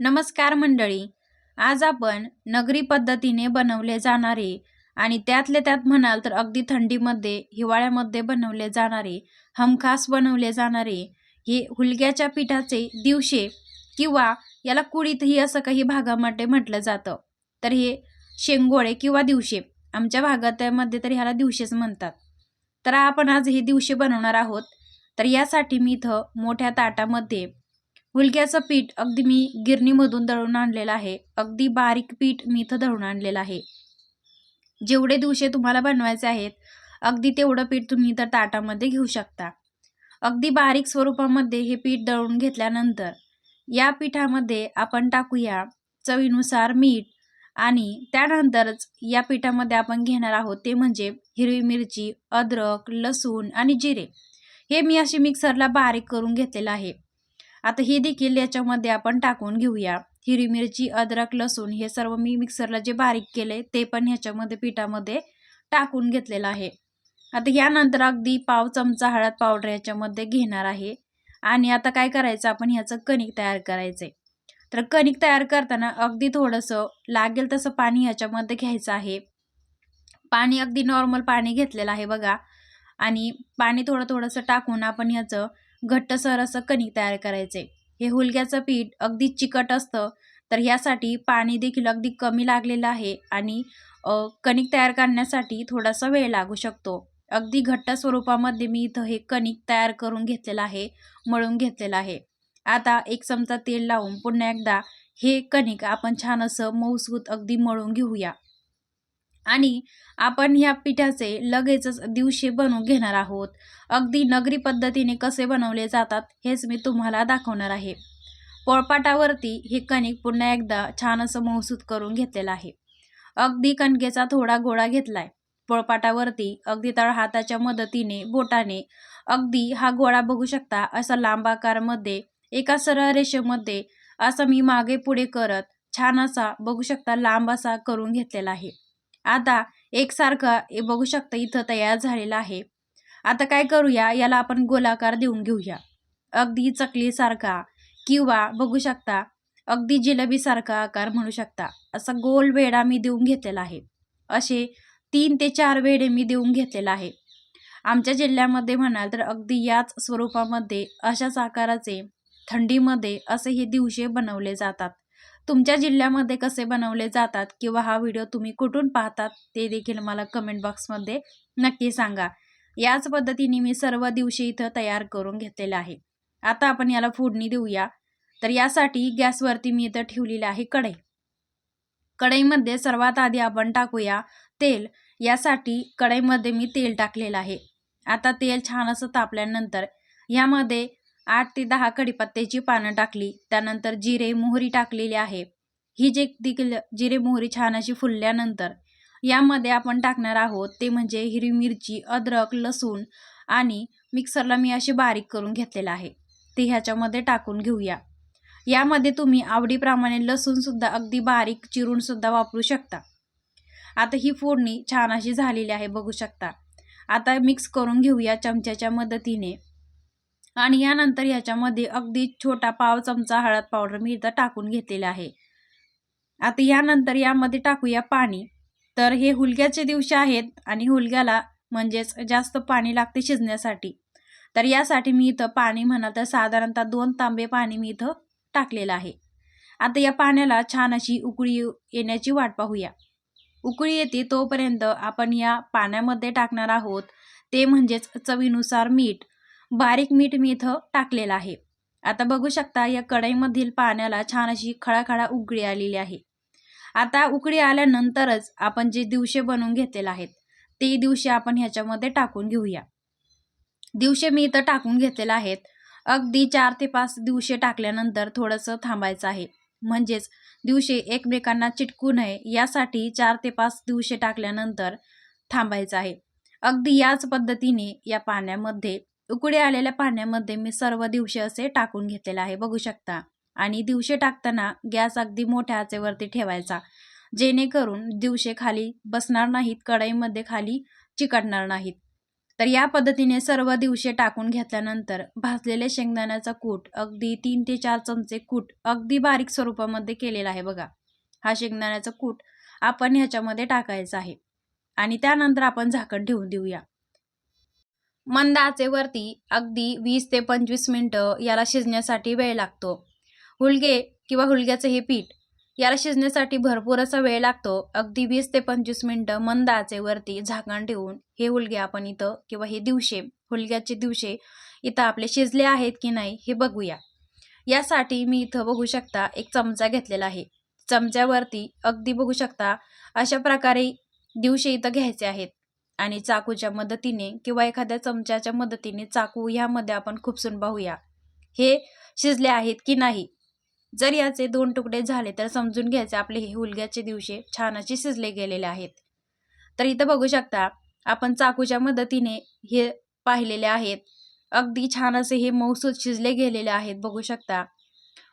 नमस्कार मंडळी. आज आपण नगरी पद्धतीने बनवले जाणारे आणि त्यातले त्यात म्हणाल तर अगदी थंडीमध्ये हिवाळ्यामध्ये बनवले जाणारे हमखास बनवले जाणारे हे हुलग्याच्या पिठाचे दिवशे किंवा याला कुडीतही असं काही भागामध्ये म्हटलं जातं. तर हे शेंगोळे किंवा दिवशे. आमच्या भागामध्ये तर ह्याला दिवशेच म्हणतात. तर आपण आज हे दिवशे बनवणार आहोत. तर यासाठी मी इथं मोठ्या ताटामध्ये हुलग्याचं पीठ अगदी मी गिरणीमधून दळून आणलेलं आहे. अगदी बारीक पीठ मी इथं दळून आणलेलं आहे. जेवढे दिवशी तुम्हाला बनवायचे आहेत अगदी तेवढं पीठ तुम्ही इतर ताटामध्ये घेऊ शकता. अगदी बारीक स्वरूपामध्ये हे पीठ दळून घेतल्यानंतर या पिठामध्ये आपण टाकूया चवीनुसार मीठ आणि त्यानंतरच या पिठामध्ये आपण घेणार आहोत ते म्हणजे हिरवी मिरची अद्रक लसूण आणि जिरे. हे मी अशी मिक्सरला बारीक करून घेतलेलं आहे. आता हे देखील याच्यामध्ये आपण टाकून घेऊया. हिरवी मिरची अद्रक लसूण हे सर्व मी मिक्सरला जे बारीक केले ते पण ह्याच्यामध्ये पिठामध्ये टाकून घेतलेलं आहे. आता यानंतर अगदी पाव चमचा हळद पावडर याच्यामध्ये घेणार आहे. आणि आता काय करायचं? आपण ह्याचं कणिक तयार करायचं तर कणिक तयार करताना अगदी थोडंसं लागेल तसं पाणी ह्याच्यामध्ये घ्यायचं आहे. पाणी अगदी नॉर्मल पाणी घेतलेलं आहे बघा. आणि पाणी थोडं थोडंसं टाकून आपण ह्याचं घट्टसर असं कणिक तयार करायचे. हे हुलग्याचं पीठ अगदी चिकट असतं तर ह्यासाठी पाणी देखील अगदी कमी लागलेलं आहे आणि कणिक तयार करण्यासाठी थोडासा वेळ लागू शकतो. अगदी घट्ट स्वरूपामध्ये मी इथं हे कणिक तयार करून घेतलेलं आहे मळून घेतलेलं आहे. आता एक चमचा तेल लावून पुन्हा एकदा हे कणिक आपण छान असं मऊसगूत अगदी मळून घेऊया. आणि आपण ह्या पिठाचे लगेचच दिवशी बनवून घेणार आहोत. अगदी नगरी पद्धतीने कसे बनवले जातात हेच मी तुम्हाला दाखवणार आहे. पोळपाटावरती हे कणिक पुन्हा एकदा छान असं मौसूद करून घेतलेलं आहे. अगदी कणकेचा थोडा गोळा घेतलाय. पोळपाटावरती अगदी तळ हाताच्या मदतीने बोटाने अगदी हा गोळा बघू शकता असा लांबाकारमध्ये एका सरळ रेषेमध्ये असं मी मागे पुढे करत छान असा बघू शकता लांब असा करून घेतलेला आहे. आता एकसारखा हे बघू शकता इथं तयार झालेला आहे. आता काय करूया? याला आपण गोलाकार देऊन घेऊया. अगदी चकलीसारखा किंवा बघू शकता अगदी जिलेबीसारखा आकार म्हणू शकता. असा गोल वेडा मी देऊन घेतलेला आहे. असे तीन ते चार वेडे मी देऊन घेतलेला आहे. आमच्या जिल्ह्यामध्ये म्हणाल तर अगदी याच स्वरूपामध्ये अशाच आकाराचे थंडीमध्ये असे हे दिवशे बनवले जातात. तुमच्या जिल्ह्यामध्ये कसे बनवले जातात किंवा हा व्हिडिओ तुम्ही कुठून पाहतात ते देखील मला कमेंट बॉक्समध्ये नक्की सांगा. याच पद्धतीने मी सर्व दिवशी इथं तयार करून घेतलेलं आहे. आता आपण याला फोडणी देऊया. तर यासाठी गॅसवरती मी इथं ठेवलेली आहे कढई. कढईमध्ये सर्वात आधी आपण टाकूया तेल. यासाठी कढईमध्ये मी तेल टाकलेलं आहे. आता तेल छान असं तापल्यानंतर यामध्ये आठ ते दहा कढीपत्त्याची पानं टाकली. त्यानंतर जिरे मोहरी टाकलेली आहे. ही जे देखील जिरे मोहरी छान अशी फुलल्यानंतर यामध्ये आपण टाकणार आहोत ते म्हणजे हिरवी मिरची अद्रक लसूण आणि मिक्सरला मी अशी बारीक करून घेतलेलं आहे. ते ह्याच्यामध्ये टाकून घेऊया. यामध्ये तुम्ही आवडीप्रमाणे लसूणसुद्धा अगदी बारीक चिरूनसुद्धा वापरू शकता. आता ही फोडणी छान अशी झालेली आहे बघू शकता. आता मिक्स करून घेऊया चमच्याच्या मदतीने. आणि यानंतर याच्यामध्ये अगदी छोटा पाव चमचा हळद पावडर मी इथं टाकून घेतलेला आहे. आता यानंतर यामध्ये टाकूया पाणी. तर हे हुलग्याचे दिवशी आहेत आणि हुलग्याला म्हणजेच जास्त पाणी लागते शिजण्यासाठी. तर यासाठी मी इथं पाणी म्हणाल तर साधारणतः दोन तांबे पाणी मी इथं टाकलेलं आहे. आता या पाण्याला छान अशी उकळी येण्याची वाट पाहूया. उकळी येते तोपर्यंत आपण या पाण्यामध्ये टाकणार आहोत. ते म्हणजेच चवीनुसार मीठ. बारीक मीठ मी इथं टाकलेलं आहे. आता बघू शकता या कढईमधील पाण्याला छान अशी खळाखळा उकळी आलेली आहे. आता उकळी आल्यानंतरच आपण जे दिवशे बनवून घेतलेले आहेत ते दिवशी आपण ह्याच्यामध्ये टाकून घेऊया. दिवशे मी इथं टाकून घेतलेले आहेत. अगदी चार ते पाच दिवशे टाकल्यानंतर थोडंसं थांबायचं आहे. म्हणजेच दिवशी एकमेकांना चिटकू नये यासाठी चार ते पाच दिवशे टाकल्यानंतर थांबायचं आहे. अगदी याच पद्धतीने या पाण्यामध्ये उकडे आलेल्या पाण्यामध्ये मी सर्व दिवशी असे टाकून घेतलेलं आहे. बघू शकता. आणि दिवशे टाकताना गॅस अगदी मोठ्या आचेवरती ठेवायचा. जेणेकरून दिवशे खाली बसणार नाहीत कढईमध्ये खाली चिकटणार नाहीत. तर या पद्धतीने सर्व दिवशे टाकून घेतल्यानंतर भाजलेले शेंगदाण्याचा कूट अगदी तीन ते चार चमचे कूट अगदी बारीक स्वरूपामध्ये केलेला आहे बघा. हा शेंगदाण्याचा कूट आपण ह्याच्यामध्ये टाकायचा आहे. आणि त्यानंतर आपण झाकण ठेवून देऊया. मंद आचेवरती अगदी वीस ते पंचवीस मिनटं याला शिजण्यासाठी वेळ लागतो. हुलगे किंवा हुलग्याचं हे पीठ याला शिजण्यासाठी भरपूर असा वेळ लागतो. अगदी वीस ते पंचवीस मिनटं मंद आचेवरती झाकण ठेवून हे हुलगे आपण इथं किंवा हे दिवशे हुलग्याचे दिवशे इथं आपले शिजले आहेत की नाही हे बघूया. यासाठी मी इथं बघू शकता एक चमचा घेतलेला आहे. चमच्यावरती अगदी बघू शकता अशा प्रकारे दिवशे इथं घ्यायचे आहेत. आणि चाकूच्या मदतीने किंवा एखाद्या चमच्याच्या मदतीने चाकू ह्यामध्ये आपण खुपसून पाहूया. हे शिजले आहेत की नाही? जर याचे दोन तुकडे झाले तर समजून घ्यायचे आपले हे हुलग्याचे दिवशी छान असे शिजले गेलेले आहेत. तर इथं बघू शकता आपण चाकूच्या मदतीने हे पाहिलेले आहेत. अगदी छान असे हे मौसूद शिजले गेलेले आहेत बघू शकता.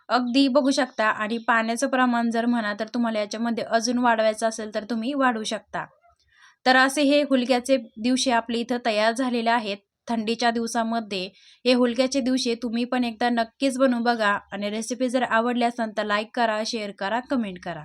अगदी बघू शकता आणि पाण्याचं प्रमाण जर म्हणा तर तुम्हाला याच्यामध्ये अजून वाढवायचं असेल तर तुम्ही वाढवू शकता. तर असे हे हुलग्याचे दिवशी आपले इथं तयार झालेले आहेत. थंडीच्या दिवसामध्ये हे हुलग्याचे दिवशी तुम्ही पण एकदा नक्कीच बनवू बघा. आणि रेसिपी जर आवडली असेल तर लाईक करा शेअर करा कमेंट करा.